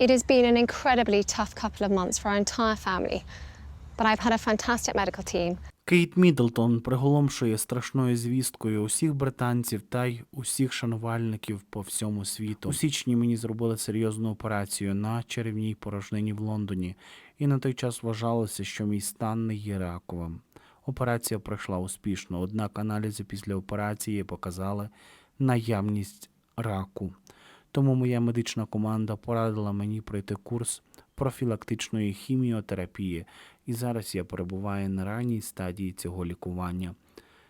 It has been an incredibly tough couple of months for our entire family, but I've had a fantastic medical team. Кейт Міддлтон приголомшує страшною звісткою усіх британців та й усіх шанувальників по всьому світу. У січні мені зробили серйозну операцію на черевній порожнині в Лондоні, і на той час вважалося, що мій стан не є раковим. Операція пройшла успішно, однак аналізи після операції показали наявність раку. Тому моя медична команда порадила мені пройти курс профілактичної хіміотерапії, і зараз я перебуваю на ранній стадії цього лікування.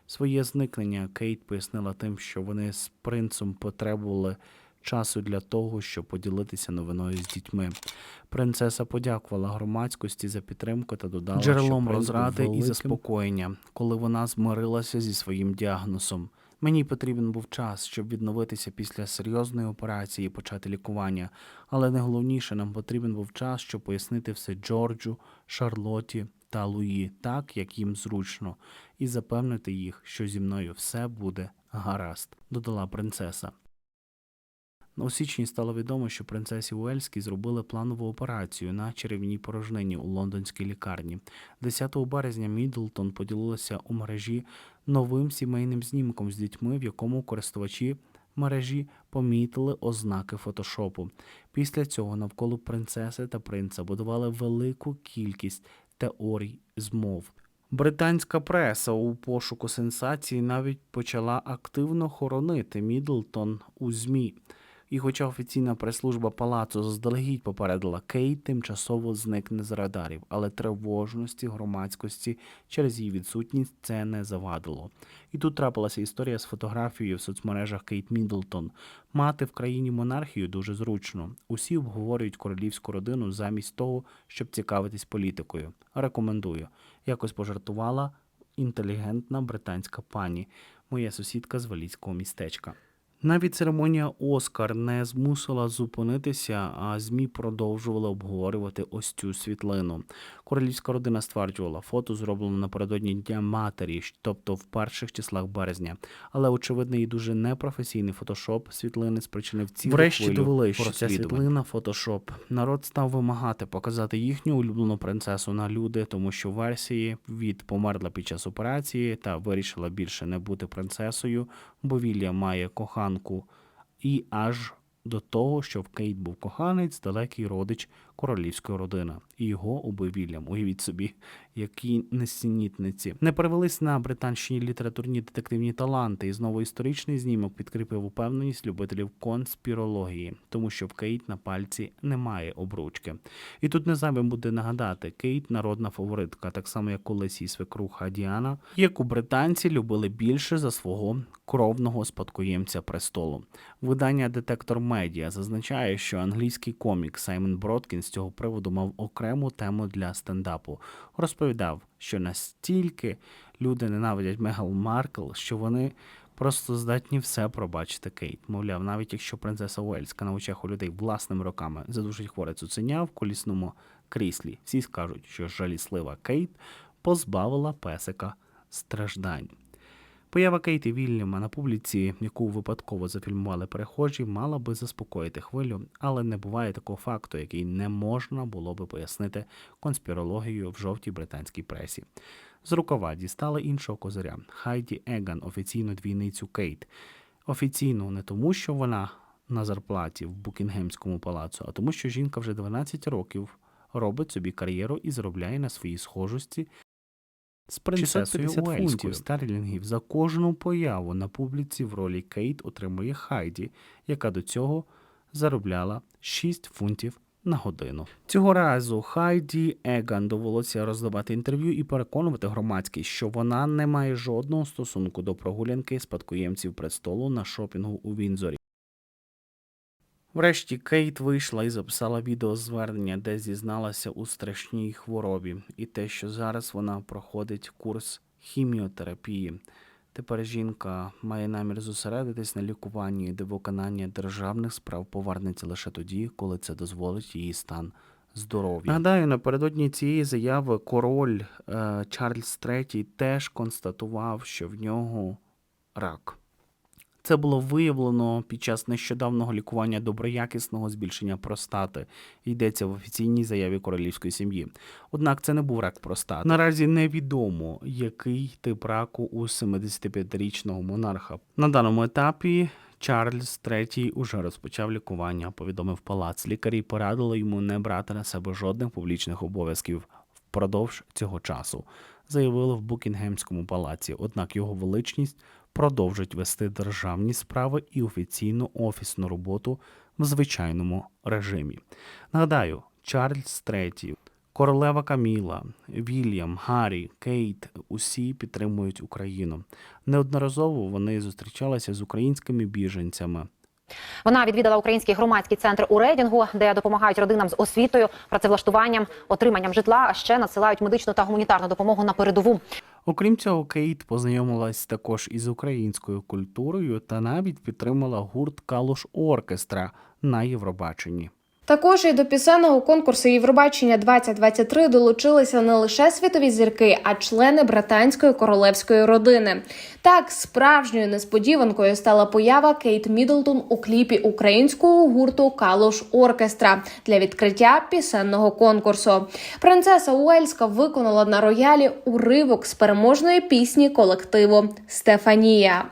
Своє зникнення Кейт пояснила тим, що вони з принцем потребували часу для того, щоб поділитися новиною з дітьми. Принцеса подякувала громадськості за підтримку та додала Джерелом розради і заспокоєння, коли вона змирилася зі своїм діагнозом. Мені потрібен був час, щоб відновитися після серйозної операції і почати лікування, але найголовніше нам потрібен був час, щоб пояснити все Джорджу, Шарлоті та Луї так, як їм зручно, і запевнити їх, що зі мною все буде гаразд, додала принцеса. У січні стало відомо, що принцесі Уельській зробили планову операцію на черевній порожнині у лондонській лікарні. 10 березня Міддлтон поділилася у мережі новим сімейним знімком з дітьми, в якому користувачі мережі помітили ознаки фотошопу. Після цього навколо принцеси та принца будували велику кількість теорій змов. Британська преса у пошуку сенсації навіть почала активно хоронити Міддлтон у ЗМІ. І хоча офіційна прес-служба палацу заздалегідь попередила Кейт тимчасово зникне з радарів, але тривожності громадськості через її відсутність це не завадило. І тут трапилася історія з фотографією в соцмережах Кейт Міддлтон. Мати в країні монархію дуже зручно. Усі обговорюють королівську родину замість того, щоб цікавитись політикою. Рекомендую. Якось пожартувала інтелігентна британська пані, моя сусідка з валійського містечка. Навіть церемонія Оскар не змусила зупинитися, а ЗМІ продовжували обговорювати ось цю світлину. Королівська родина стверджувала, фото зроблено напередодні Дня матері, тобто в перших числах березня. Але очевидний і дуже непрофесійний фотошоп світлини спричинив цілу Врешті хвилю довели, що ця світлина фотошоп. Народ став вимагати показати їхню улюблену принцесу на люди, тому що версії від померла під час операції та вирішила більше не бути принцесою, бо Вільям має коханку, і аж до того, що в Кейт був коханець, далекий родич королівської родини, і його убив Вільям. Уявіть собі, які несенітниці. Не перевелись на британщині літературні детективні таланти, і знову історичний знімок підкріпив упевненість любителів конспірології, тому що в Кейт на пальці немає обручки. І тут не зайвим буде нагадати, Кейт народна фаворитка, так само як колись її свекруха Діана, яку британці любили більше за свого кровного спадкоємця престолу. Видання Детектор Медіа зазначає, що англійський комік Саймон Броткін з цього приводу мав окрему тему для стендапу. Розповідав, що настільки люди ненавидять Мегал Маркл, що вони просто здатні все пробачити Кейт. Мовляв, навіть якщо принцеса Уельська на очах у людей власними роками задушить хворе цуценя в колісному кріслі, всі скажуть, що жаліслива Кейт позбавила песика страждань. Поява Кейті Вільяма на публіці, яку випадково зафільмували перехожі, мала би заспокоїти хвилю, але не буває такого факту, який не можна було би пояснити конспірологією в жовтій британській пресі. З рукава дістали іншого козиря Хайді Еган, офіційну двійницю Кейт. Офіційно не тому, що вона на зарплаті в Букінгемському палацу, а тому, що жінка вже 12 років робить собі кар'єру і заробляє на своїй схожості з принцесою 650 Уельською. фунтів. Старлінгів за кожну появу на публіці в ролі Кейт отримує Хайді, яка до цього заробляла 6 фунтів на годину. Цього разу Хайді Еган довелося роздавати інтерв'ю і переконувати громадськість, що вона не має жодного стосунку до прогулянки спадкоємців престолу на шопінгу у Вінзорі. Врешті Кейт вийшла і записала відеозвернення, де зізналася у страшній хворобі, і те, що зараз вона проходить курс хіміотерапії. Тепер жінка має намір зосередитись на лікуванні, де виконання державних справ повернеться лише тоді, коли це дозволить її стан здоров'я. Нагадаю, напередодні цієї заяви король е, Чарльз III теж констатував, що в нього рак. Це було виявлено під час нещодавнього лікування доброякісного збільшення простати. Йдеться в офіційній заяві королівської сім'ї. Однак це не був рак простати. Наразі невідомо, який тип раку у 75-річного монарха. На даному етапі Чарльз III уже розпочав лікування, повідомив палац. Лікарі порадили йому не брати на себе жодних публічних обов'язків впродовж цього часу, заявили в Букінгемському палаці. Однак його величність продовжить вести державні справи і офіційну офісну роботу в звичайному режимі. Нагадаю, Чарльз III, королева Каміла, Вільям, Гаррі, Кейт усі підтримують Україну. Неодноразово вони зустрічалися з українськими біженцями. Вона відвідала український громадський центр у Рейдінгу, де допомагають родинам з освітою, працевлаштуванням, отриманням житла, а ще надсилають медичну та гуманітарну допомогу на передову. Окрім цього, Кейт познайомилась також із українською культурою та навіть підтримала гурт Калуш Оркестра на Євробаченні. Також і до пісенного конкурсу Євробачення 2023 долучилися не лише світові зірки, а члени британської королевської родини. Так, справжньою несподіванкою стала поява Кейт Міддлтон у кліпі українського гурту Калуш Оркестра для відкриття пісенного конкурсу. Принцеса Уельська виконала на роялі уривок з переможної пісні колективу Стефанія.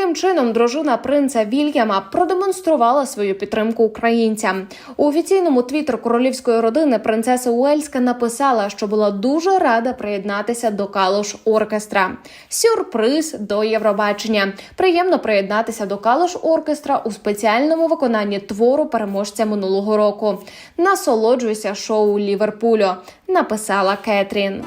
Таким чином, дружина принца Вільяма продемонструвала свою підтримку українцям. У офіційному твіттер королівської родини принцеса Уельська написала, що була дуже рада приєднатися до Калуш оркестра. Сюрприз до Євробачення. Приємно приєднатися до Калуш оркестра у спеціальному виконанні твору переможця минулого року. Насолоджуйся шоу Ліверпулю. Написала Кетрін.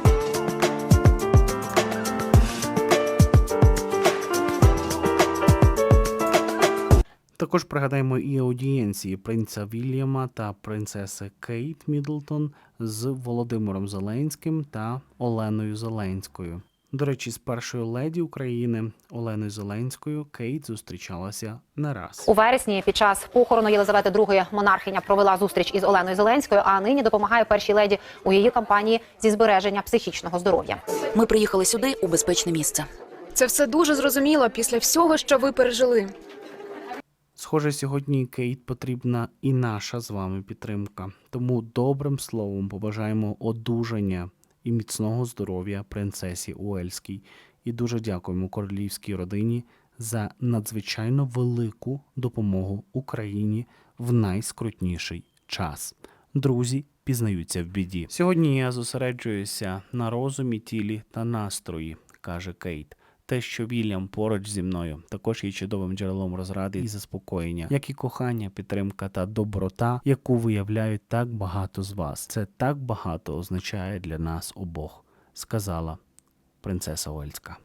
Також пригадаємо і аудієнції принца Вільяма та принцеси Кейт Міддлтон з Володимиром Зеленським та Оленою Зеленською. До речі, з першою леді України Оленою Зеленською Кейт зустрічалася не раз. У вересні під час похорону Єлизавети II монархиня провела зустріч із Оленою Зеленською, а нині допомагає першій леді у її кампанії зі збереження психічного здоров'я. Ми приїхали сюди у безпечне місце. Це все дуже зрозуміло після всього, що ви пережили. Схоже, сьогодні Кейт потрібна і наша з вами підтримка. Тому добрим словом побажаємо одужання і міцного здоров'я принцесі Уельській. І дуже дякуємо королівській родині за надзвичайно велику допомогу Україні в найскрутніший час. Друзі пізнаються в біді. Сьогодні я зосереджуюся на розумі, тілі та настрої, каже Кейт. Те, що Вільям поруч зі мною, також є чудовим джерелом розради і заспокоєння, як і кохання, підтримка та доброта, яку виявляють так багато з вас. Це так багато означає для нас обох, сказала принцеса Ольська.